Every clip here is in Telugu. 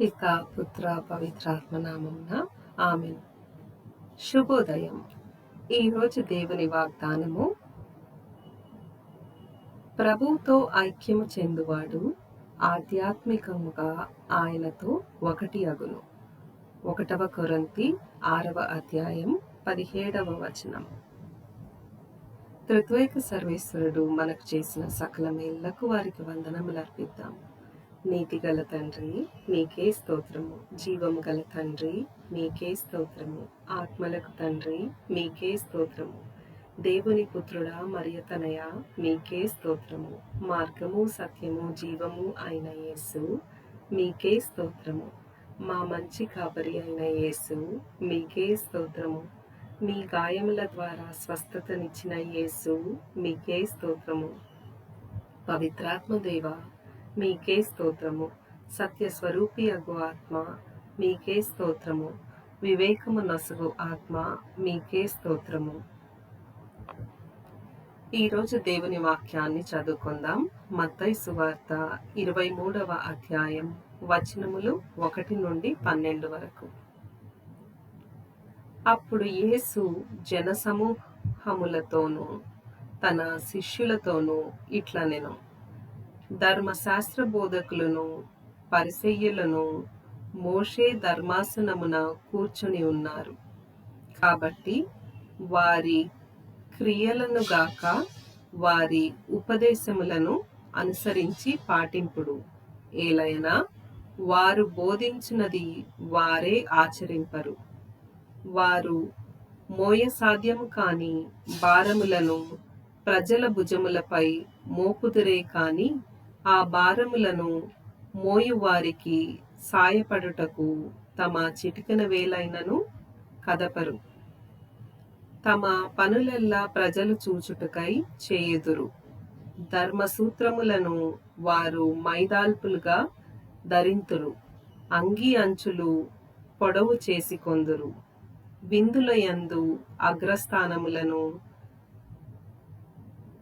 పిత పుత్ర పవిత్రాత్మ నామమున ఆమె శుభోదయం ఈరోజు దేవుని వాగ్దానము ప్రభువుతో ఐక్యము చెందువాడు ఆధ్యాత్మికముగా ఆయనతో ఒకటి అగును. ఒకటవ కొరంతి ఆరవ అధ్యాయం పదిహేడవ వచనం. త్రిత్వైక సర్వేశ్వరుడు మనకు చేసిన సకల మేళ్ళకు వారికి వందనములు అర్పిద్దాము నీతి గల తండ్రి మీకే స్తోత్రము. జీవము గల తండ్రి మీకే స్తోత్రము. ఆత్మలకు తండ్రి మీకే స్తోత్రము. దేవుని పుత్రుడా మరియతనయ మీకే స్తోత్రము. మార్గము సత్యము జీవము అయిన యేసు మీకే స్తోత్రము. మా మంచి కాపరి అయిన యేసు మీకే స్తోత్రము. మీ గాయముల ద్వారా స్వస్థతనిచ్చిన యేసు మీకే స్తోత్రము. పవిత్రాత్మ దేవ మీకే స్తోత్రము. సత్య స్వరూపి అగు ఆత్మ మీకే స్తోత్రము. వివేకము నసుగు ఆత్మ మీకే స్తోత్రము. ఈరోజు దేవుని వాక్యాన్ని చదువుకుందాం. మత్తయి సువార్త ఇరవై మూడవ అధ్యాయం వచనములు ఒకటి నుండి పన్నెండు వరకు. అప్పుడు యేసు జనసమూహములతోనూ తన శిష్యులతోనూ ఇట్లా నేను ధర్మశాస్త్ర బోధకులను పరిసయ్యులను మోషే ధర్మాసనమున కూర్చుని ఉన్నారు. కాబట్టి వారి క్రియలను గాక వారి ఉపదేశములను అనుసరించి పాటింపుడు. ఏలైనా వారు బోధించినది వారే ఆచరింపరు. వారు మోయ సాధ్యము కాని భారములను ప్రజల భుజములపై మోపుదురే కాని ఆ భారములను మోయువారికి సాయపడుటకు తమ చిటికన వేలైనను కదపరు. తమ పనులెల్లా ప్రజలు చూచుటకై చేయుదురు. ధర్మసూత్రములను వారు మైదాల్పులుగా ధరింతురు. అంగి అంచులు పొడవు చేసి కొందురు. విందుల యందు అగ్రస్థానములను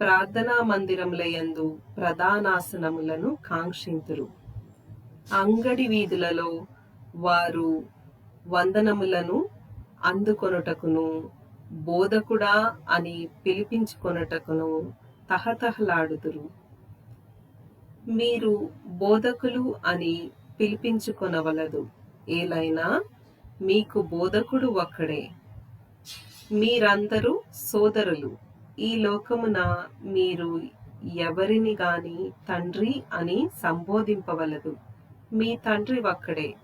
ప్రార్థనా మందిరముల యందు ప్రధానాసనములను కాంక్షింతురు. అంగడి వీధులలో వారు వందనములను అందుకొనుటకును బోధకుడా అని పిలిపించుకొనుటకును తహతహలాడుదురు. మీరు బోధకులు అని పిలిపించుకొనవలదు. ఏలైనా మీకు బోధకుడు ఒక్కడే. మీరందరూ సోదరులు. ఈ లోకమున మీరు ఎవరిని గాని తండ్రి అని సంబోధింపవలదు. మీ తండ్రి ఒక్కడే.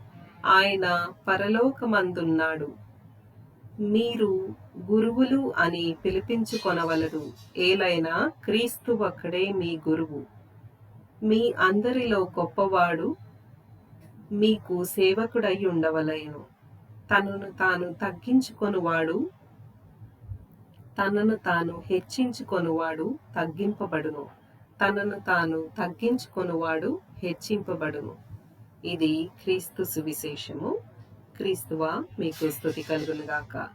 ఆయన పరలోకమందున్నాడు. మీరు గురువులు అని పిలిపించుకొనవలదు. ఏలైనా క్రీస్తు ఒక్కడే మీ గురువు. మీ అందరిలో గొప్పవాడు మీకు సేవకుడై ఉండవలయను తనను తాను తగ్గించుకొనువాడు తనను తాను హెచ్చించుకొనువాడు తగ్గింపబడును. తనను తాను తగ్గించుకొనువాడు హెచ్చింపబడును. ఇది క్రీస్తు సువిశేషము. క్రీస్తువా మీకు స్థుతి కలుగునుగాక.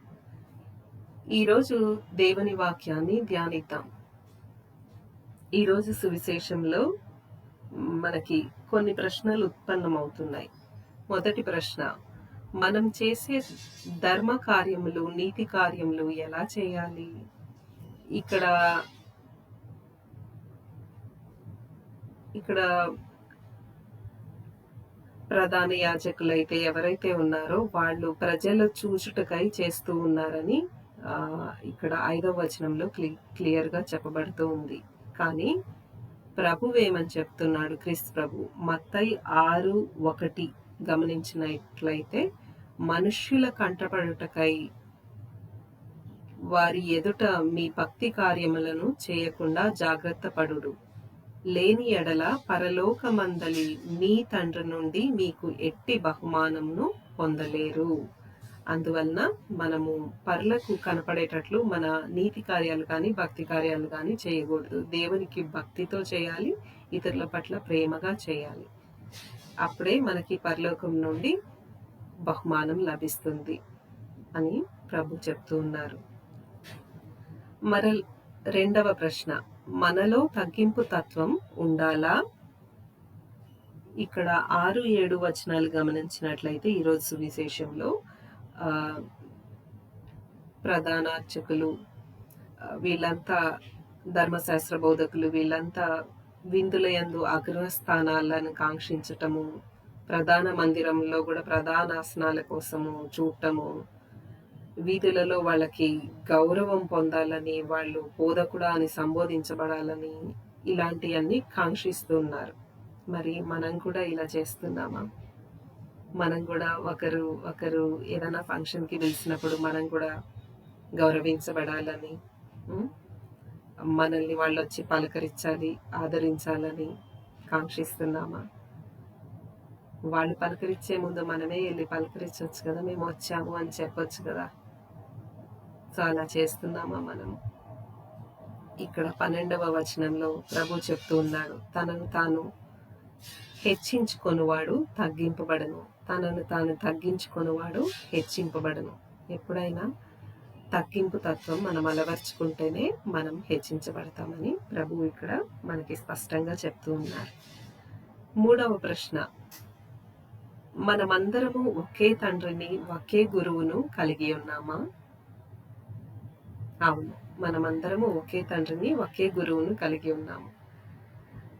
ఈరోజు దేవుని వాక్యాన్ని ధ్యానిద్దాం. ఈరోజు సువిశేషంలో మనకి కొన్ని ప్రశ్నలు ఉత్పన్నమవుతున్నాయి. మొదటి ప్రశ్న మనం చేసే ధర్మ కార్యములు నీతి కార్యములు ఎలా చేయాలి? ఇక్కడ ఇక్కడ ప్రధాన యాజకులు అయితే ఎవరైతే ఉన్నారో వాళ్ళు ప్రజల చూచుటకై చేస్తూ ఉన్నారని ఇక్కడ ఐదవ వచనంలో క్లి క్లియర్గా చెప్పబడుతూ ఉంది. కానీ ప్రభు ఏమని చెప్తున్నాడు? క్రీస్తు ప్రభు మత్తై ఆరు ఒకటి గమనించినట్లయితే మనుష్యుల కంటపడుటకై వారి ఎదుట మీ భక్తి కార్యములను చేయకుండా జాగ్రత్త పడుడు లేని ఎడల పరలోకమందలి మీ తండ్రి నుండి మీకు ఎట్టి బహుమానంను పొందలేరు. అందువలన మనము పరులకు కనపడేటట్లు మన నీతి కార్యాలు కానీ భక్తి కార్యాలు కానీ చేయకూడదు. దేవునికి భక్తితో చేయాలి ఇతరుల పట్ల ప్రేమగా చేయాలి. అప్పుడే మనకి పరలోకం నుండి బహుమానం లభిస్తుంది అని ప్రభు చెప్తూ ఉన్నారు. మర రెండవ ప్రశ్న మనలో తగ్గింపు తత్వం ఉండాలా? ఇక్కడ ఆరు ఏడు వచనాలు గమనించినట్లయితే ఈరోజు సువిశేషంలో ఆ, వీళ్ళంతా ధర్మశాస్త్ర బోధకులు వీళ్ళంతా విందుల యందు అగ్రస్థానాలను కాంక్షించటము ప్రధాన మందిరంలో కూడా ప్రధాన ఆసనాల కోసము చూడటము వీధులలో వాళ్ళకి గౌరవం పొందాలని వాళ్ళు బోధకుడా అని సంబోధించబడాలని ఇలాంటివన్నీ కాంక్షిస్తున్నారు. మరి మనం కూడా ఇలా చేస్తున్నామా? మనం కూడా ఒకరు ఒకరు ఏదైనా ఫంక్షన్కి పిలిచినప్పుడు మనం కూడా గౌరవించబడాలని మనల్ని వాళ్ళు వచ్చి పలకరించాలి ఆదరించాలని కాంక్షిస్తున్నామా? వాళ్ళు పలకరించే ముందు మనమే వెళ్ళి పలకరించవచ్చు కదా మేము వచ్చాము అని చెప్పొచ్చు కదా. సో అలా చేస్తున్నామా మనం ఇక్కడ పన్నెండవ వచనంలో ప్రభు చెప్తూ ఉన్నాడు తనను తాను హెచ్చించుకొనివాడు తగ్గింపబడను. తనను తాను తగ్గించుకొనివాడు హెచ్చింపబడను. ఎప్పుడైనా తగ్గింపు తత్వం మనం అలవర్చుకుంటేనే మనం హెచ్చించబడతామని ప్రభు ఇక్కడ మనకి స్పష్టంగా చెప్తూ ఉన్నారు. మూడవ ప్రశ్న మనమందరము ఒకే తండ్రిని ఒకే గురువును కలిగి ఉన్నామా? అవును. మనమందరము ఒకే తండ్రిని ఒకే గురువును కలిగి ఉన్నాము.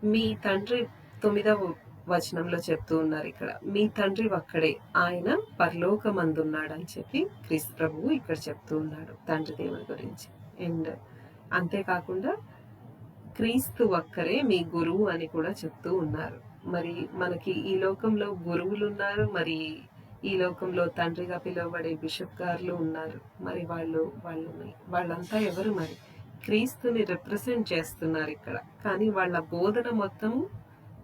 మీ తండ్రి తొమ్మిదవ వచనంలో చెప్తూ ఉన్నారు ఇక్కడ. మీ తండ్రి ఒక్కడే. ఆయన పరలోకమందున్నాడు అని చెప్పి క్రీస్తు ప్రభువు ఇక్కడ చెప్తూ ఉన్నాడు తండ్రి దేవుని గురించి. అండ్ అంతేకాకుండా క్రీస్తు ఒక్కరే మీ గురువు అని కూడా చెప్తూ ఉన్నారు. మరి మనకి ఈ లోకంలో గురువులు ఉన్నారు మరి ఈ లోకంలో తండ్రిగా పిలువబడే బిషప్ గారులు ఉన్నారు. మరి వాళ్ళు వాళ్ళు వాళ్ళంతా ఎవరు మరి? క్రీస్తుని రిప్రజెంట్ చేస్తున్నారు ఇక్కడ. కానీ వాళ్ళ బోధన మొత్తము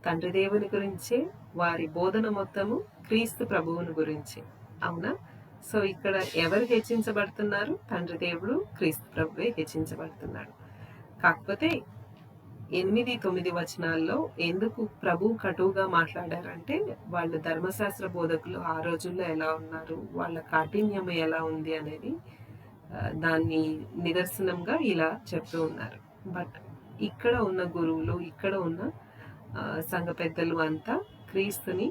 తండ్రి దేవుని గురించే వారి బోధన మొత్తము క్రీస్తు ప్రభువుని గురించి. అవునా? సో ఇక్కడ ఎవరు హెచ్చించబడుతున్నారు? తండ్రి దేవుడు క్రీస్తు ప్రభువే హెచ్చించబడుతున్నాడు. కాకపోతే ఎనిమిది తొమ్మిది వచనాల్లో ఎందుకు ప్రభు కటువుగా మాట్లాడారంటే వాళ్ళు ధర్మశాస్త్ర బోధకులు ఆ రోజుల్లో ఎలా ఉన్నారు వాళ్ళ కాఠిన్యం ఎలా ఉంది అనేది దాన్ని నిదర్శనంగా ఇలా చెప్తూ ఉన్నారు. బట్ ఇక్కడ ఉన్న గురువులు ఇక్కడ ఉన్న సంఘ పెద్దలు అంతా క్రీస్తుని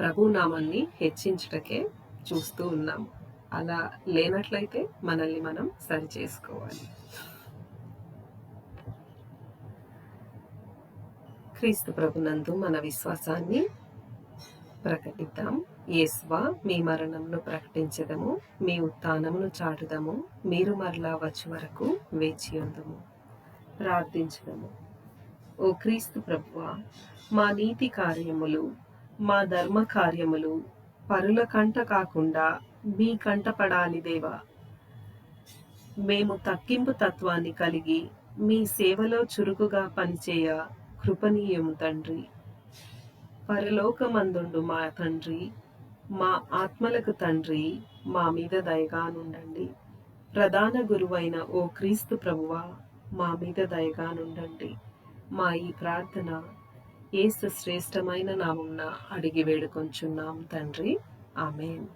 ప్రభు నామాన్ని హెచ్చించుటకే చూస్తూ ఉన్నాం అలా లేనట్లయితే మనల్ని మనం సరి చేసుకోవాలి. క్రీస్తు ప్రభునందు మన విశ్వాసాన్ని ప్రకటిద్దాం. యేస్వా మీ మరణమును ప్రకటించదము మీ ఉత్థానమును చాటుదము మీరు మరలా వచ్చే వరకు వేచి ఉందము. ప్రార్థించదము. ఓ క్రీస్తు ప్రభువ మా నీతి కార్యములు మా ధర్మ కార్యములు పరుల కంట కాకుండా మీ కంట పడాలి దేవా. మేము తక్కింపు తత్వాన్ని కలిగి మీ సేవలో చురుకుగా పనిచేయ కృపనీయము తండ్రి. పరలోకమందుండు మా తండ్రి మా ఆత్మలకు తండ్రి మా మీద దయగానుండండి ప్రధాన గురువైన ఓ క్రీస్తు ప్రభువ మా మీద దయగానుండండి మా ఈ ప్రార్థన ఏసు శ్రేష్టమైన నామున్న అడిగి వేడుకొంచున్నాం తండ్రి. ఆమెన్.